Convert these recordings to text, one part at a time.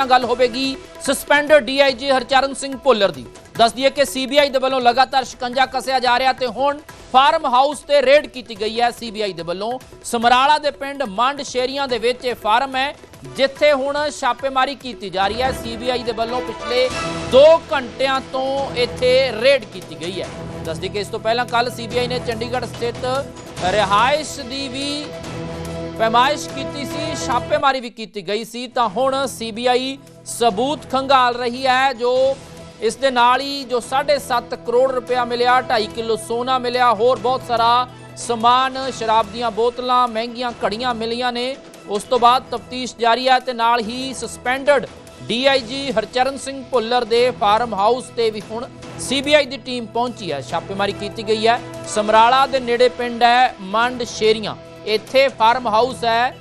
ਨਾਲ ਗੱਲ ਹੋਵੇਗੀ ਸਸਪੈਂਡਡ ਡੀਆਈਜੀ ਹਰਚਰਨ ਸਿੰਘ ਭੁੱਲਰ ਦੀ। ਦੱਸ ਦਈਏ ਕਿ ਸੀਬੀਆਈ ਦੇ ਵੱਲੋਂ ਲਗਾਤਾਰ ਸ਼ਿਕੰਜਾ ਕੱਸਿਆ ਜਾ ਰਿਹਾ ਤੇ ਹੁਣ ਫਾਰਮ ਹਾਊਸ ਤੇ ਰੇਡ ਕੀਤੀ ਗਈ ਹੈ ਸੀਬੀਆਈ ਦੇ ਵੱਲੋਂ। ਸਮਰਾਲਾ ਦੇ ਪਿੰਡ ਮੰਡ ਸ਼ੇਰੀਆਂ ਦੇ ਵਿੱਚ ਇਹ ਫਾਰਮ ਹੈ, ਜਿੱਥੇ ਹੁਣ ਛਾਪੇਮਾਰੀ ਕੀਤੀ ਜਾ ਰਹੀ ਹੈ। ਸੀਬੀਆਈ ਦੇ ਵੱਲੋਂ ਪਿਛਲੇ 2 ਘੰਟਿਆਂ ਤੋਂ ਇੱਥੇ ਰੇਡ ਕੀਤੀ ਗਈ ਹੈ। ਦੱਸਦੀ ਕਿ ਇਸ ਤੋਂ ਪਹਿਲਾਂ ਕੱਲ ਸੀਬੀਆਈ ਨੇ ਚੰਡੀਗੜ੍ਹ ਸਥਿਤ ਰਿਹਾਇਸ਼ ਦੀ ਵੀ ਪੈਮਾਇਸ਼ ਕੀਤੀ ਸੀ, ਛਾਪੇਮਾਰੀ ਵੀ ਕੀਤੀ ਗਈ ਸੀ, ਤਾਂ ਹੁਣ ਸੀਬੀਆਈ ਸਬੂਤ ਖੰਗਾਲ ਰਹੀ ਹੈ, ਜੋ ਇਸ ਦੇ ਨਾਲ ਹੀ ਜੋ 7.5 ਕਰੋੜ ਰੁਪਇਆ ਮਿਲਿਆ 2.5 ਕਿਲੋ ਸੋਨਾ ਮਿਲਿਆ, ਹੋਰ ਬਹੁਤ ਸਾਰਾ ਸਮਾਨ, ਸ਼ਰਾਬ ਦੀਆਂ ਬੋਤਲਾਂ, ਮਹਿੰਗੀਆਂ ਘੜੀਆਂ ਮਿਲੀਆਂ ਨੇ। ਉਸ ਤੋਂ ਬਾਅਦ ਤਫਤੀਸ਼ ਜਾਰੀ ਹੈ ਤੇ ਨਾਲ ਹੀ ਸਸਪੈਂਡਡ ਡੀਆਈਜੀ ਹਰਚਰਨ ਸਿੰਘ ਭੁੱਲਰ ਦੇ ਫਾਰਮ ਹਾਊਸ ਤੇ ਵੀ ਹੁਣ ਸੀਬੀਆਈ ਦੀ ਟੀਮ ਪਹੁੰਚੀ ਹੈ। ਛਾਪੇਮਾਰੀ ਕੀਤੀ ਗਈ ਹੈ। ਸਮਰਾਲਾ ਦੇ ਨੇੜੇ ਪਿੰਡ ਹੈ, ਮੰਡ ਸ਼ੇਰੀਆਂ। ਇੱਥੇ ਫਾਰਮ ਹਾਊਸ ਹੈ।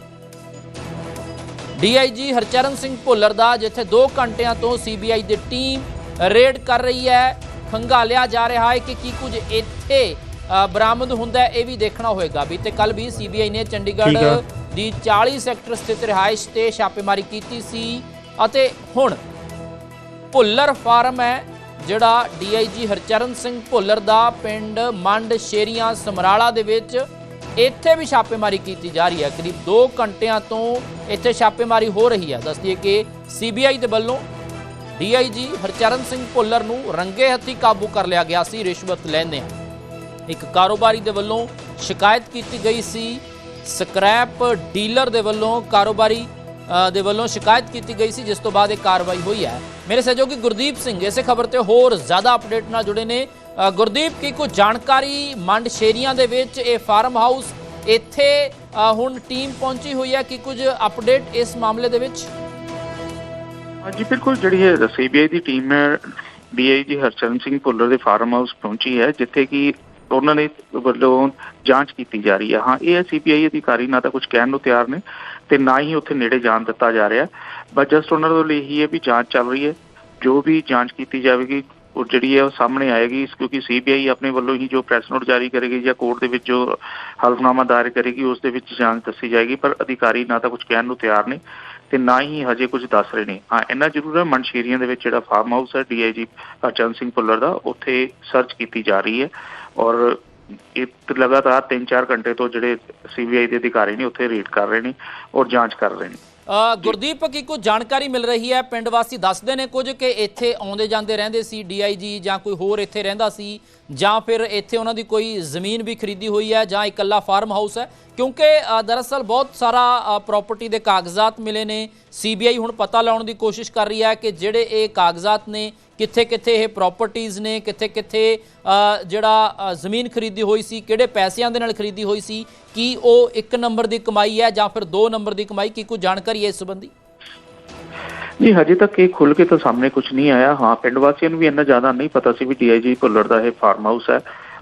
ਡੀਆਈਜੀ ਹਰਚਰਨ ਸਿੰਘ ਭੁੱਲਰ ਦਾ ਜਿੱਥੇ 2 ਘੰਟਿਆਂ ਤੋਂ ਸੀਬੀਆਈ ਦੀ ਟੀਮ ਰੇਡ ਕਰ ਰਹੀ ਹੈ। ਖੰਗਾਲਿਆ ਜਾ ਰਿਹਾ ਹੈ ਕਿ ਕੀ ਕੁਝ ਇੱਥੇ ਬਰਾਮਦ ਹੁੰਦਾ ਹੈ ਇਹ ਵੀ ਦੇਖਣਾ ਹੋਏਗਾ। ਵੀ ਤੇ ਕੱਲ ਵੀ ਸੀਬੀਆਈ ਨੇ ਚੰਡੀਗੜ੍ਹ। ਦੀ 40 ਸੈਕਟਰ ਸਥਿਤ ਰਿਹਾਇਸ਼ ਤੇ ਛਾਪੇਮਾਰੀ ਕੀਤੀ ਸੀ। ਅਤੇ ਹੁਣ ਭੁੱਲਰ ਫਾਰਮ ਹੈ ਜਿਹੜਾ ਡੀਆਈਜੀ ਹਰਚਰਨ ਸਿੰਘ ਭੁੱਲਰ ਦਾ ਪਿੰਡ ਮੰਡ ਸ਼ੇਰੀਆਂ ਸਮਰਾਲਾ ਦੇ ਵਿੱਚ ਇੱਥੇ ਵੀ ਛਾਪੇਮਾਰੀ ਕੀਤੀ ਜਾ ਰਹੀ ਹੈ। ਕਰੀਬ 2 ਘੰਟਿਆਂ ਤੋਂ ਇੱਥੇ ਛਾਪੇਮਾਰੀ ਹੋ ਰਹੀ ਹੈ। ਦੱਸਦੀਏ ਕਿ ਸੀਬੀਆਈ ਦੇ ਵੱਲੋਂ ਡੀਆਈਜੀ ਹਰਚਰਨ ਸਿੰਘ ਭੁੱਲਰ ਨੂੰ ਰੰਗੇ ਹੱਥੀ ਕਾਬੂ ਕਰ ਲਿਆ ਗਿਆ ਸੀ। ਰਿਸ਼ਵਤ ਲੈਂਦੇ ਇੱਕ ਕਾਰੋਬਾਰੀ ਦੇ ਵੱਲੋਂ ਸ਼ਿਕਾਇਤ ਕੀਤੀ ਗਈ ਸੀ। ਸਕ੍ਰੈਪ ਡੀਲਰ ਦੇ ਵੱਲੋਂ ਕਾਰੋਬਾਰੀ ਅ, ਦੇ ਵੱਲੋਂ ਸ਼ਿਕਾਇਤ ਕੀਤੀ ਗਈ ਸੀ ਜਿਸ ਤੋਂ ਬਾਅਦ ਇਹ ਕਾਰਵਾਈ ਹੋਈ ਹੈ। ਮੇਰੇ ਸਹਿਯੋਗੀ ਗੁਰਦੀਪ ਸਿੰਘ ਇਸੇ ਖਬਰ ਤੇ ਹੋਰ ਜ਼ਿਆਦਾ ਅਪਡੇਟ ਨਾਲ ਜੁੜੇ ਨੇ ਗੁਰਦੀਪ, ਕੀ ਕੋਈ ਜਾਣਕਾਰੀ ਮੰਡ ਸ਼ੇਰੀਆਂ ਦੇ ਵਿੱਚ ਇਹ ਫਾਰਮ ਹਾਊਸ ਇੱਥੇ ਹੁਣ ਟੀਮ ਪਹੁੰਚੀ ਹੋਈ ਹੈ? ਕਿ ਕੁਝ ਅਪਡੇਟ ਇਸ ਮਾਮਲੇ ਦੇ ਵਿੱਚ? ਹਾਂਜੀ, ਬਿਲਕੁਲ, ਜਿਹੜੀ ਹੈ ਸੀਬੀਆਈ ਦੀ ਟੀਮ ਹੈ ਡੀਆਈਜੀ ਹਰਚਰਨ ਸਿੰਘ ਭੁੱਲਰ ਦੇ ਫਾਰਮ ਹਾਊਸ ਪਹੁੰਚੀ ਹੈ, ਜਿੱਥੇ ਕਿ ਉਹਨਾਂ ਨੇ ਵੱਲੋਂ ਜਾਂਚ ਕੀਤੀ ਜਾ ਰਹੀ ਹੈ। ਹਾਂ, ਇਹ ਸੀਬੀਆਈ ਅਧਿਕਾਰੀ, ਨਾ ਤਾਂ ਕੁਝ ਕਹਿਣ ਨੂੰ ਤਿਆਰ ਨੇ ਤੇ ਨਾ ਹੀ ਉੱਥੇ ਨੇੜੇ ਜਾਣ ਦਿੱਤਾ ਜਾ ਰਿਹਾ। ਬਟ ਜਸਟ ਉਹਨਾਂ ਦੇ ਲਈ ਇਹੀ ਹੈ ਵੀ ਜਾਂਚ ਚੱਲ ਰਹੀ ਹੈ। ਜੋ ਵੀ ਜਾਂਚ ਕੀਤੀ ਜਾਵੇਗੀ ਉਹ ਜਿਹੜੀ ਹੈ ਉਹ ਸਾਹਮਣੇ ਆਏਗੀ, ਕਿਉਂਕਿ ਸੀਬੀਆਈ ਆਪਣੇ ਵੱਲੋਂ ਹੀ ਜੋ ਪ੍ਰੈਸ ਨੋਟ ਜਾਰੀ ਕਰੇਗੀ ਜਾਂ ਕੋਰਟ ਦੇ ਵਿੱਚ ਜੋ ਹਲਫਨਾਮਾ ਦਾਇਰ ਕਰੇਗੀ, ਉਸ ਦੇ ਵਿੱਚ ਜਾਂਚ ਦੱਸੀ ਜਾਏਗੀ, ਪਰ ਅਧਿਕਾਰੀ ਨਾ ਤਾਂ ਕੁਝ ਕਹਿਣ ਨੂੰ ਤਿਆਰ ਨੇ ਤੇ ਨਾ ਹੀ ਹਜੇ ਕੁਝ ਦੱਸ ਰਹੇ ਨੇ। ਹਾਂ, ਇੰਨਾ ਜ਼ਰੂਰ ਹੈ, ਮਨਸ਼ੀਰੀਆਂ ਦੇ ਵਿੱਚ ਜਿਹੜਾ ਫਾਰਮ ਹਾਊਸ ਹੈ ਡੀਆਈਜੀ ਹਰਚੰਦ ਸਿੰਘ ਭੁੱਲਰ ਦਾ, ਉੱਥੇ ਸਰਚ ਕੀਤੀ ਜਾ ਰਹੀ ਹੈ ਔਰ ਇਹ ਲਗਾਤਾਰ 3-4 ਘੰਟੇ ਤੋਂ ਜਿਹੜੇ ਸੀਬੀਆਈ ਦੇ ਅਧਿਕਾਰੀ ਨੇ, ਉੱਥੇ ਰੇਡ ਕਰ ਰਹੇ ਨੇ ਔਰ ਜਾਂਚ ਕਰ ਰਹੇ ਨੇ। ਗੁਰਦੀਪ, ਕੀ ਕੁਝ ਜਾਣਕਾਰੀ ਮਿਲ ਰਹੀ ਹੈ? ਪਿੰਡ ਵਾਸੀ ਦੱਸਦੇ ਨੇ ਕੁਝ ਕਿ ਇੱਥੇ ਆਉਂਦੇ ਜਾਂਦੇ ਰਹਿੰਦੇ ਸੀ ਡੀਆਈਜੀ ਜਾਂ ਕੋਈ ਹੋਰ ਇੱਥੇ ਰਹਿੰਦਾ ਸੀ ਜਾਂ ਫਿਰ ਇੱਥੇ ਉਹਨਾਂ ਦੀ ਕੋਈ ਜ਼ਮੀਨ ਵੀ ਖਰੀਦੀ ਹੋਈ ਹੈ ਜਾਂ ਇਕੱਲਾ ਫਾਰਮ ਹਾਊਸ ਹੈ? ਕਿਉਂਕਿ ਦਰਅਸਲ ਬਹੁਤ ਸਾਰਾ ਪ੍ਰਾਪਰਟੀ ਦੇ ਕਾਗਜ਼ਾਤ ਮਿਲੇ ਨੇ। ਸੀਬੀਆਈ ਹੁਣ ਪਤਾ ਲਾਉਣ ਦੀ ਕੋਸ਼ਿਸ਼ ਕਰ ਰਹੀ ਹੈ ਕਿ ਜਿਹੜੇ ਇਹ ਕਾਗਜ਼ਾਤ ਨੇ ਕਿੱਥੇ ਕਿੱਥੇ ਇਹ ਪ੍ਰਾਪਰਟੀਆਂ ਨੇ ਕਿੱਥੇ ਕਿੱਥੇ ਜਿਹੜਾ ਜ਼ਮੀਨ ਖਰੀਦੀ ਹੋਈ ਸੀ, ਕਿਹੜੇ ਪੈਸਿਆਂ ਦੇ ਨਾਲ ਖਰੀਦੀ ਹੋਈ ਸੀ, ਕੀ ਉਹ ਇੱਕ ਨੰਬਰ ਦੀ ਕਮਾਈ ਹੈ ਜਾਂ ਫਿਰ ਦੋ ਨੰਬਰ ਦੀ ਕਮਾਈ, ਕੀ ਕੋਈ ਜਾਣਕਾਰੀ ਹੈ ਇਸ ਸੰਬੰਧੀ? ਜੀ ਹਜੇ ਤੱਕ ਇਹ ਖੁੱਲ ਕੇ ਤਾਂ ਸਾਹਮਣੇ ਕੁਝ ਨਹੀਂ ਆਇਆ। ਹਾਂ, ਪਿੰਡ ਵਾਸੀਆਂ ਨੂੰ ਵੀ ਇੰਨਾ ਜ਼ਿਆਦਾ ਨਹੀਂ ਪਤਾ ਸੀ ਵੀ ਡੀਆਈਜੀ ਭੁੱਲਰ ਦਾ ਇਹ ਫਾਰਮ ਹਾਊਸ ਹੈ।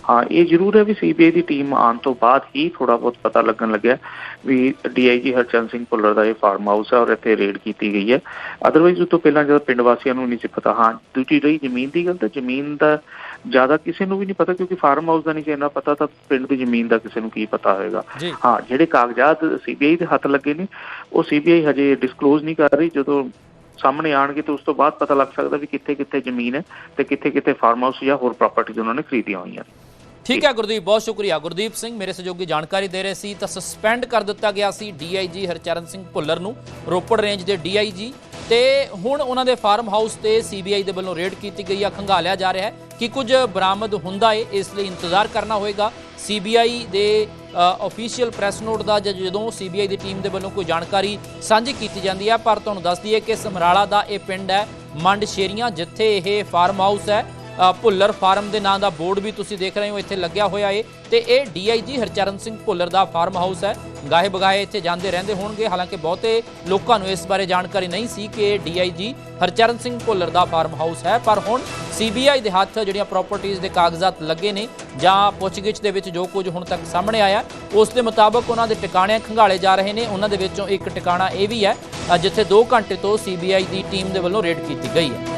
ਹਾਂ, ਇਹ ਜ਼ਰੂਰ ਹੈ ਵੀ ਸੀਬੀਆਈ ਦੀ ਟੀਮ ਆਉਣ ਤੋਂ ਬਾਅਦ ਹੀ ਥੋੜਾ ਬਹੁਤ ਪਤਾ ਲੱਗਣ ਲੱਗਿਆ ਵੀ ਡੀਆਈਜੀ ਹਰਚੰਦ ਸਿੰਘ ਭੁੱਲਰ ਦਾ ਇਹ ਫਾਰਮ ਹਾਊਸ ਹੈ ਔਰ ਇੱਥੇ ਰੇਡ ਕੀਤੀ ਗਈ ਹੈ। ਅਦਰਵਾਈਜ਼ ਉਸ ਤੋਂ ਪਹਿਲਾਂ ਜਦੋਂ ਪਿੰਡ ਵਾਸੀਆਂ ਨੂੰ ਨਹੀਂ ਸੀ ਪਤਾ, ਹਾਂ, ਦੂਜੀ ਰਹੀ ਜ਼ਮੀਨ ਦੀ ਗੱਲ ਤਾਂ ਜ਼ਮੀਨ ਦਾ ਜ਼ਿਆਦਾ ਕਿਸੇ ਨੂੰ ਵੀ ਨਹੀਂ ਪਤਾ ਕਿਉਂਕਿ ਫਾਰਮ ਹਾਊਸ ਦਾ ਨਹੀਂ ਇੰਨਾ ਪਤਾ ਤਾਂ ਪਿੰਡ ਦੀ ਜ਼ਮੀਨ ਦਾ ਕਿਸੇ ਨੂੰ ਕੀ ਪਤਾ ਹੋਏਗਾ। ਜੀ। ਹਾਂ ਜਿਹੜੇ ਕਾਗਜ਼ਾਤ ਸੀਬੀਆਈ ਦੇ ਹੱਥ ਲੱਗੇ ਨੇ ਉਹ ਸੀਬੀਆਈ ਹਜੇ ਡਿਸਕਲੋਜ਼ ਨਹੀਂ ਕਰ ਰਹੀ। ਜਦੋਂ ਸਾਹਮਣੇ ਆਣਗੇ ਤਾਂ ਉਸ ਤੋਂ ਬਾਅਦ ਪਤਾ ਲੱਗ ਸਕਦਾ ਵੀ ਕਿੱਥੇ ਕਿੱਥੇ ਜ਼ਮੀਨ ਹੈ ਤੇ ਕਿੱਥੇ ਕਿੱਥੇ ਫਾਰਮ ਹਾਊਸ ਜਾਂ ਹੋਰ ਪ੍ਰਾਪਰਟੀਜ਼ ਉਹਨਾਂ ਨੇ ਖਰੀਦੀਆਂ ਹੋਈਆਂ ਠੀਕ ਹੈ ਗੁਰਦੀਪ ਬਹੁਤ ਸ਼ੁਕਰੀਆ। ਗੁਰਦੀਪ ਸਿੰਘ ਮੇਰੇ ਸਹਿਯੋਗੀ ਜਾਣਕਾਰੀ ਦੇ ਰਹੇ ਸੀ ਤਾਂ ਸਸਪੈਂਡ ਕਰ ਦਿੱਤਾ ਗਿਆ ਸੀ ਡੀਆਈਜੀ ਹਰਚਰਨ ਸਿੰਘ ਭੁੱਲਰ ਨੂੰ। ਰੋਪੜ ਰੇਂਜ ਦੇ ਡੀਆਈਜੀ ਤੇ ਹੁਣ ਉਹਨਾਂ ਦੇ ਫਾਰਮ ਹਾਊਸ ਤੇ ਸੀਬੀਆਈ ਦੇ ਵੱਲੋਂ ਰੇਡ ਕੀਤੀ ਗਈ ਆ, ਖੰਗਾਲਿਆ ਜਾ ਰਿਹਾ ਹੈ ਕਿ ਕੁਝ ਬਰਾਮਦ ਹੁੰਦਾ ਏ, ਇਸ ਲਈ ਇੰਤਜ਼ਾਰ ਕਰਨਾ ਹੋਏਗਾ। ਸੀਬੀਆਈ ਦੇ ਅਫੀਸ਼ੀਅਲ ਪ੍ਰੈਸ ਨੋਟ ਦਾ ਜਾਂ, ਜਦੋਂ ਸੀਬੀਆਈ ਦੀ ਟੀਮ ਦੇ ਵੱਲੋਂ ਕੋਈ ਜਾਣਕਾਰੀ ਸਾਂਝੀ ਕੀਤੀ ਜਾਂਦੀ ਹੈ ਪਰ ਤੁਹਾਨੂੰ ਦੱਸ ਦਈਏ ਕਿ ਸਮਰਾਲਾ ਦਾ ਇਹ ਪਿੰਡ ਹੈ, ਮੰਡ ਸ਼ੇਰੀਆਂ, ਜਿੱਥੇ ਇਹ ਫਾਰਮ ਹਾਊਸ ਹੈ। ਭੁੱਲਰ ਫਾਰਮ ਦੇ ਨਾਂ ਦਾ ਬੋਰਡ ਵੀ ਤੁਸੀਂ ਦੇਖ ਰਹੇ ਹੋ, ਇੱਥੇ ਲੱਗਿਆ ਹੋਇਆ ਏ। ਤੇ ਇਹ ਡੀਆਈਜੀ ਹਰਚਰਨ ਸਿੰਘ ਭੁੱਲਰ ਦਾ ਫਾਰਮ ਹਾਊਸ ਹੈ। ਗਾਹੇ ਬਗਾਏ ਇੱਥੇ ਜਾਂਦੇ ਰਹਿੰਦੇ ਹੋਣਗੇ। ਹਾਲਾਂਕਿ ਬਹੁਤੇ ਲੋਕਾਂ ਨੂੰ ਇਸ ਬਾਰੇ ਜਾਣਕਾਰੀ ਨਹੀਂ ਸੀ ਕਿ ਇਹ ਡੀਆਈਜੀ ਹਰਚਰਨ ਸਿੰਘ ਭੁੱਲਰ ਦਾ ਫਾਰਮ ਹਾਊਸ ਹੈ। ਪਰ ਹੁਣ ਸੀਬੀਆਈ ਦੇ ਹੱਥ ਜਿਹੜੀਆਂ ਪ੍ਰਾਪਰਟੀਆਂ ਦੇ ਕਾਗਜ਼ਾਤ ਲੱਗੇ ਨੇ ਜਾਂ ਪੁੱਛਗਿੱਛ ਦੇ ਵਿੱਚ ਜੋ ਕੁਝ ਹੁਣ ਤੱਕ ਸਾਹਮਣੇ ਆਇਆ, ਉਸ ਦੇ ਮੁਤਾਬਕ ਉਹਨਾਂ ਦੇ ਟਿਕਾਣੇ ਖੰਗਾਲੇ ਜਾ ਰਹੇ ਨੇ। ਉਹਨਾਂ ਦੇ ਵਿੱਚੋਂ ਇੱਕ ਟਿਕਾਣਾ ਇਹ ਵੀ ਹੈ ਜਿੱਥੇ 2 ਘੰਟੇ ਤੋਂ ਸੀਬੀਆਈ ਦੀ ਟੀਮ ਦੇ ਵੱਲੋਂ ਰੇਡ ਕੀਤੀ ਗਈ ਹੈ।